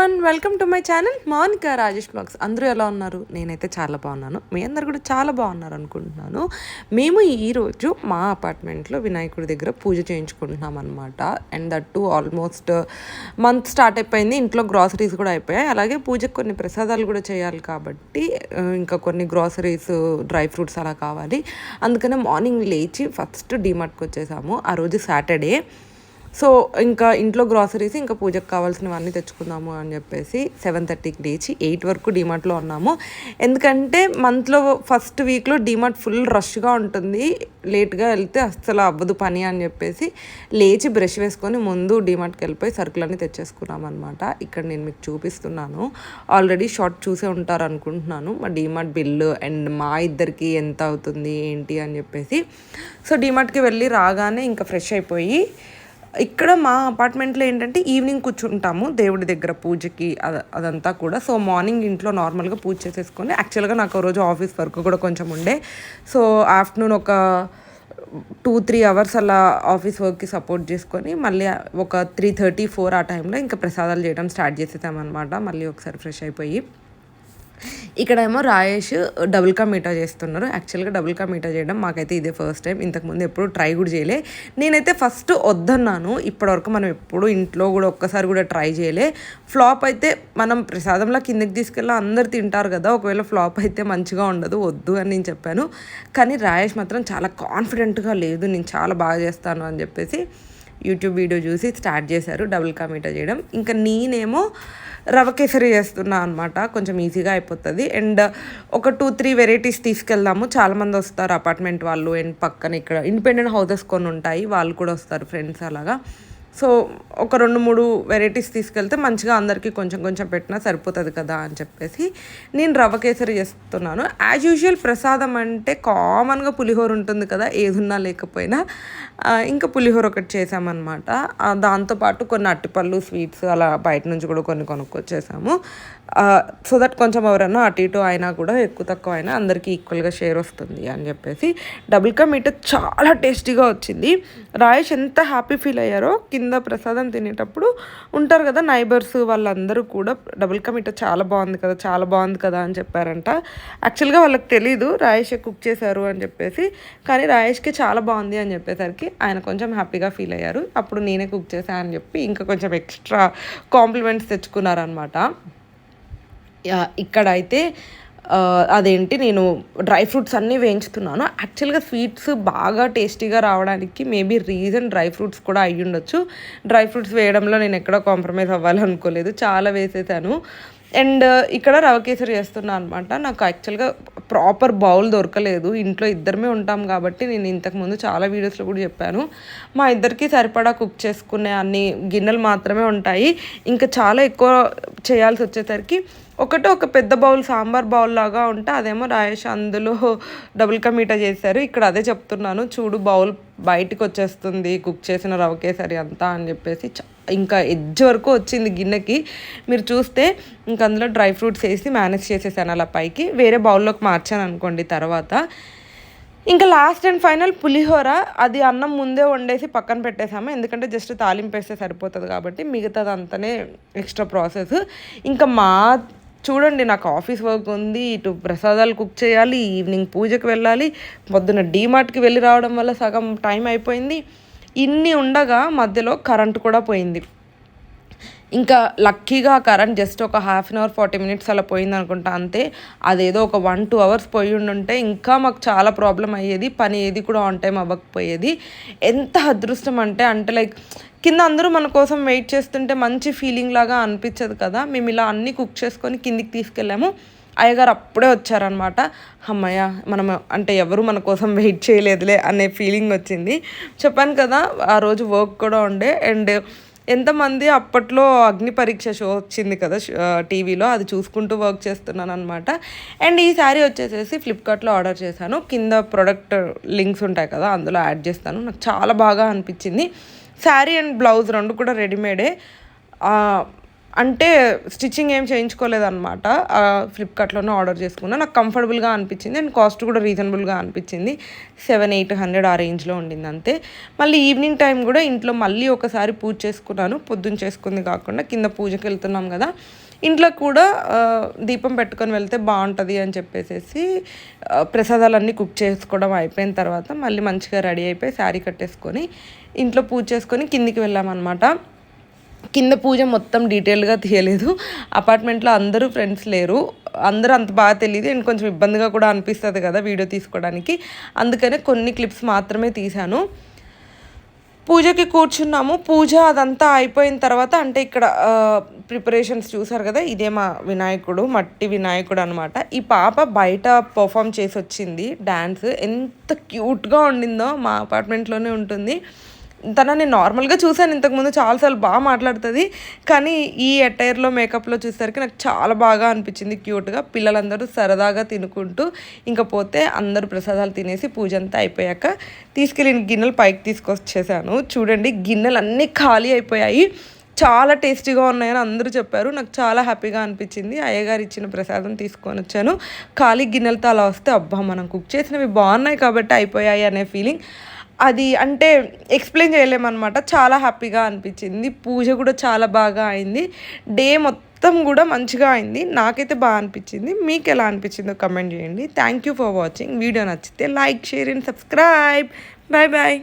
One welcome to my channel Mounika Rajesh vlogs. అందరూ ఎలా ఉన్నారు? నేనైతే చాలా బాగున్నాను. మీ అందరు కూడా చాలా బాగున్నారు అనుకుంటున్నాను. మేము ఈరోజు మా అపార్ట్మెంట్లో వినాయకుడి దగ్గర పూజ చేయించుకుంటున్నాం అనమాట and that to almost month start అయిపోయింది. ఇంట్లో గ్రాసరీస్ కూడా అయిపోయాయి. అలాగే పూజకు కొన్ని ప్రసాదాలు కూడా చేయాలి కాబట్టి ఇంకా కొన్ని గ్రాసరీస్ డ్రై ఫ్రూట్స్ అలా కావాలి. అందుకనే మార్నింగ్ లేచి ఫస్ట్ డిమార్ట్కి వచ్చేసాము. ఆ రోజు సాటర్డే. సో ఇంకా ఇంట్లో గ్రాసరీస్ ఇంకా పూజకు కావాల్సినవన్నీ తెచ్చుకుందాము అని చెప్పేసి సెవెన్ థర్టీకి లేచి ఎయిట్ వరకు డిమార్ట్లో ఉన్నాము. ఎందుకంటే మంత్లో ఫస్ట్ వీక్లో డిమార్ట్ ఫుల్ రష్గా ఉంటుంది. లేట్గా వెళ్తే అస్సలు అవ్వదు పని అని చెప్పేసి లేచి బ్రష్ వేసుకొని ముందు డిమార్ట్కి వెళ్ళిపోయి సరుకులన్నీ తెచ్చేసుకున్నాం అనమాట ఇక్కడ నేను మీకు చూపిస్తున్నాను. ఆల్రెడీ షార్ట్ చూసే ఉంటారు అనుకుంటున్నాను. మా డిమార్ట్ బిల్లు అండ్ మా ఇద్దరికి ఎంత అవుతుంది ఏంటి అని చెప్పేసి. సో డిమార్ట్కి వెళ్ళి రాగానే ఇంకా ఫ్రెష్ అయిపోయి ఇక్కడ మా అపార్ట్మెంట్లో ఏంటంటే ఈవినింగ్ కూర్చుంటాము దేవుడి దగ్గర పూజకి అద- అదంతా కూడా. సో మార్నింగ్ ఇంట్లో నార్మల్గా పూజ చేసేసుకొని యాక్చువల్గా నాకు రోజు ఆఫీస్ వర్క్ కూడా కొంచెం ఉండే. సో ఆఫ్టర్నూన్ ఒక టూ త్రీ అవర్స్ అలా ఆఫీస్ వర్క్కి సపోర్ట్ చేసుకొని మళ్ళీ ఒక త్రీ థర్టీ ఫోర్ ఆ టైంలో ఇంకా ప్రసాదాలు చేయడం స్టార్ట్ చేసేసామన్నమాట. మళ్ళీ ఒకసారి ఫ్రెష్ అయిపోయి. ఇక్కడేమో రాయేష్ డబుల్ కా మీఠా చేస్తున్నారు. యాక్చువల్గా డబుల్ కా మీఠా చేయడం మాకైతే ఇదే ఫస్ట్ టైం ఇంతకుముందు ఎప్పుడు ట్రై కూడా చేయలే. నేనైతే ఫస్ట్ వద్దన్నాను. ఇప్పటివరకు మనం ఎప్పుడు ఇంట్లో కూడా ఒక్కసారి కూడా ట్రై చేయలే. ఫ్లాప్ అయితే మనం ప్రసాదంలో కిందకి తీసుకెళ్ళి అందరు తింటారు కదా. ఒకవేళ ఫ్లాప్ అయితే మంచిగా ఉండదు వద్దు అని నేను చెప్పాను. కానీ రాయేష్ మాత్రం చాలా కాన్ఫిడెంట్గా లేదు. నేను చాలా బాగా చేస్తాను అని చెప్పేసి యూట్యూబ్ వీడియో చూసి స్టార్ట్ చేశారు డబుల్ కా మీఠా చేయడం. ఇంకా నేనేమో రవ కేసరి చేస్తున్నా అనమాట కొంచెం ఈజీగా అయిపోతుంది. అండ్ ఒక టూ త్రీ వెరైటీస్ తీసుకెళ్దాము. చాలామంది వస్తారు అపార్ట్మెంట్ వాళ్ళు. అండ్ పక్కన ఇక్కడ ఇండిపెండెంట్ హౌసెస్ కొన్ని ఉంటాయి. వాళ్ళు కూడా వస్తారు ఫ్రెండ్స్ అలాగా. సో ఒక రెండు మూడు వెరైటీస్ తీసుకెళ్తే మంచిగా అందరికీ కొంచెం కొంచెం పెట్టినా సరిపోతుంది కదా అని చెప్పేసి నేను రవ్వ కేసరి చేస్తున్నాను. యాజ్ యూజువల్ ప్రసాదం అంటే కామన్గా పులిహోర ఉంటుంది కదా ఏదున్నా లేకపోయినా ఇంకా పులిహోర ఒకటి చేసామన్నమాట దాంతోపాటు కొన్ని అట్టిపళ్ళు స్వీట్స్ అలా బయట నుంచి కూడా కొన్ని కొనుక్కొచ్చేసాము. సో దట్ కొంచెం ఎవరన్నా అటు ఇటు అయినా కూడా ఎక్కువ తక్కువ అయినా అందరికీ ఈక్వల్గా షేర్ వస్తుంది అని చెప్పేసి డబుల్ కా మీట్ చాలా టేస్టీగా వచ్చింది. రాయేష్ ఎంత హ్యాపీ ఫీల్ అయ్యారో కింద ప్రసాదం తినేటప్పుడు ఉంటారు కదా నైబర్స్ వాళ్ళందరూ కూడా డబుల్ కా మీట చాలా బాగుంది కదా చాలా బాగుంది కదా అని చెప్పారంట. యాక్చువల్గా వాళ్ళకి తెలీదు రాయేష్ కుక్ చేశారు అని చెప్పేసి కానీ రాయేష్కి చాలా బాగుంది అని చెప్పేసరికి ఆయన కొంచెం హ్యాపీగా ఫీల్ అయ్యారు. అప్పుడు నేనే కుక్ చేశాను అని చెప్పి ఇంకా కొంచెం ఎక్స్ట్రా కాంప్లిమెంట్స్ తెచ్చుకున్నారనమాట ఇక్కడైతే అదేంటి నేను డ్రై ఫ్రూట్స్ అన్నీ వేయించుతున్నాను. యాక్చువల్గా స్వీట్స్ బాగా టేస్టీగా రావడానికి మేబీ రీజన్ డ్రై ఫ్రూట్స్ కూడా అయ్యి ఉండొచ్చు డ్రై ఫ్రూట్స్ వేయడంలో నేను ఎక్కడ కాంప్రమైజ్ అవ్వాలనుకోలేదు. చాలా వేసేసాను. అండ్ uh, ఇక్కడ రవ కేసరి అనమాట నాకు యాక్చువల్గా ప్రాపర్ బౌల్ దొరకలేదు. ఇంట్లో ఇద్దరమే ఉంటాం కాబట్టి నేను ఇంతకుముందు చాలా వీడియోస్లో కూడా చెప్పాను. మా ఇద్దరికి సరిపడా కుక్ చేసుకునే అన్ని గిన్నెలు మాత్రమే ఉంటాయి. ఇంకా చాలా ఎక్కువ చేయాల్సి వచ్చేసరికి ఒకటి ఒక పెద్ద బౌల్ సాంబార్ బౌల్ లాగా ఉంటే అదేమో రాయేష్ అందులో డబుల్ కా చేశారు. ఇక్కడ అదే చెప్తున్నాను. చూడు బౌల్ బయటకు వచ్చేస్తుంది కుక్ చేసిన రవ కేసరి అంతా అని చెప్పేసి ఇంకా ఎడ్జ్ వరకు వచ్చింది గిన్నెకి. మీరు చూస్తే ఇంకా అందులో డ్రై ఫ్రూట్స్ వేసి మేనేజ్ చేసేసాను అలా పైకి. వేరే బౌల్లోకి మార్చాను అనుకోండి తర్వాత. ఇంకా లాస్ట్ అండ్ ఫైనల్ పులిహోర అది అన్నం ముందే వండేసి పక్కన పెట్టేసాము ఎందుకంటే జస్ట్ తాలింపు వేస్తే సరిపోతుంది కాబట్టి మిగతాది అంతనే ఎక్స్ట్రా ప్రాసెస్. ఇంకా మా చూడండి నాకు ఆఫీస్ వర్క్ ఉంది ఇటు ప్రసాదాలు కుక్ చేయాలి ఈవినింగ్ పూజకి వెళ్ళాలి పొద్దున్న డీమార్ట్కి వెళ్ళి రావడం వల్ల సగం టైం అయిపోయింది. ఇన్ని ఉండగా మధ్యలో కరెంట్ కూడా పోయింది. ఇంకా లక్కీగా కరెంట్ జస్ట్ ఒక half an hour forty minutes అలా పోయింది అనుకుంటా అంతే. అదేదో ఒక వన్ టూ అవర్స్ పోయి ఉండుంటే ఇంకా మాకు చాలా ప్రాబ్లం అయ్యేది పని ఏది కూడా ఆన్ టైం అవ్వకపోయేది. ఎంత అదృష్టం అంటే అంటే లైక్ కింద అందరూ మన కోసం వెయిట్ చేస్తుంటే మంచి ఫీలింగ్ లాగా అనిపించదు కదా. మేము ఇలా అన్నీ కుక్ చేసుకొని కిందికి తీసుకెళ్ళాము. అయ్యగారు అప్పుడే వచ్చారనమాట. అమ్మయ్య మనం అంటే ఎవరు మన కోసం వెయిట్ చేయలేదులే అనే ఫీలింగ్ వచ్చింది. చెప్పాను కదా ఆ రోజు వర్క్ కూడా ఉండే. అండ్ ఎంతమంది అప్పట్లో అగ్ని పరీక్ష షో వచ్చింది కదా టీవీలో అది చూసుకుంటూ వర్క్ చేస్తున్నాను అనమాట అండ్ ఈ శారీ వచ్చేసేసి ఫ్లిప్కార్ట్లో ఆర్డర్ చేశాను. కింద ప్రొడక్ట్ లింక్స్ ఉంటాయి కదా అందులో యాడ్ చేస్తాను. నాకు చాలా బాగా అనిపించింది. శారీ అండ్ బ్లౌజ్ రెండు కూడా రెడీమేడే అంటే స్టిచ్చింగ్ ఏం చేయించుకోలేదన్నమాట. ఫ్లిప్కార్ట్లోనే ఆర్డర్ చేసుకున్నా. నాకు కంఫర్టబుల్గా అనిపించింది. అండ్ కాస్ట్ కూడా రీజనబుల్గా అనిపించింది. సెవెన్ ఎయిట్ హండ్రెడ్ ఆ రేంజ్లో ఉండింది అంతే. మళ్ళీ ఈవినింగ్ టైం కూడా ఇంట్లో మళ్ళీ ఒకసారి పూజ చేసుకున్నాను. పొద్దున్న చేసుకుంది కాకుండా కింద పూజకి వెళ్తున్నాం కదా. ఇంట్లో కూడా దీపం పెట్టుకొని వెళ్తే బాగుంటుంది అని చెప్పేసి ప్రసాదాలన్నీ కుక్ చేసుకోవడం అయిపోయిన తర్వాత మళ్ళీ మంచిగా రెడీ అయిపోయి శారీ కట్టేసుకొని ఇంట్లో పూజ చేసుకొని కిందికి వెళ్ళామన్నమాట. కింద పూజ మొత్తం డీటెయిల్గా తీయలేదు. అపార్ట్మెంట్లో అందరూ ఫ్రెండ్స్ లేరు. అందరూ అంత బాగా తెలియదు అండ్ కొంచెం ఇబ్బందిగా కూడా అనిపిస్తుంది కదా వీడియో తీసుకోవడానికి. అందుకనే కొన్ని క్లిప్స్ మాత్రమే తీశాను. పూజకి కూర్చున్నాము. పూజ అదంతా అయిపోయిన తర్వాత అంటే ఇక్కడ ప్రిపరేషన్స్ చూసారు కదా? ఇదే మా వినాయకుడు మట్టి వినాయకుడు అనమాట ఈ పాప బయట పర్ఫామ్ చేసి వచ్చింది డ్యాన్స్ ఎంత క్యూట్గా ఉండిందో మా అపార్ట్మెంట్లోనే ఉంటుంది. తన నేను నార్మల్గా చూసాను ఇంతకుముందు చాలాసార్లు బాగా మాట్లాడుతుంది. కానీ ఈ అటైర్లో మేకప్లో చూసేసరికి నాకు చాలా బాగా అనిపించింది క్యూట్గా. పిల్లలందరూ సరదాగా తినుకుంటూ ఇంకా పోతే అందరూ ప్రసాదాలు తినేసి పూజ అంతా అయిపోయాక తీసుకెళ్ళిన గిన్నెలు పైకి తీసుకొచ్చేసాను. చూడండి గిన్నెలు అన్నీ ఖాళీ అయిపోయాయి. చాలా టేస్టీగా ఉన్నాయని అందరూ చెప్పారు. నాకు చాలా హ్యాపీగా అనిపించింది. అయ్యగారు ఇచ్చిన ప్రసాదం తీసుకొని వచ్చాను. ఖాళీ గిన్నెలతో అలా వస్తే అబ్బా మనం కుక్ చేసినవి బాగున్నాయి కాబట్టి అయిపోయాయి అనే ఫీలింగ్. అది అంటే ఎక్స్ప్లెయిన్ చేయలేమన్నమాట. చాలా హ్యాపీగా అనిపించింది. పూజ కూడా చాలా బాగా అయింది. డే మొత్తం కూడా మంచిగా అయింది. నాకైతే బాగా అనిపించింది. మీకు ఎలా అనిపించిందో కమెంట్ చేయండి. Thank you for watching video నచ్చితే like share and subscribe bye bye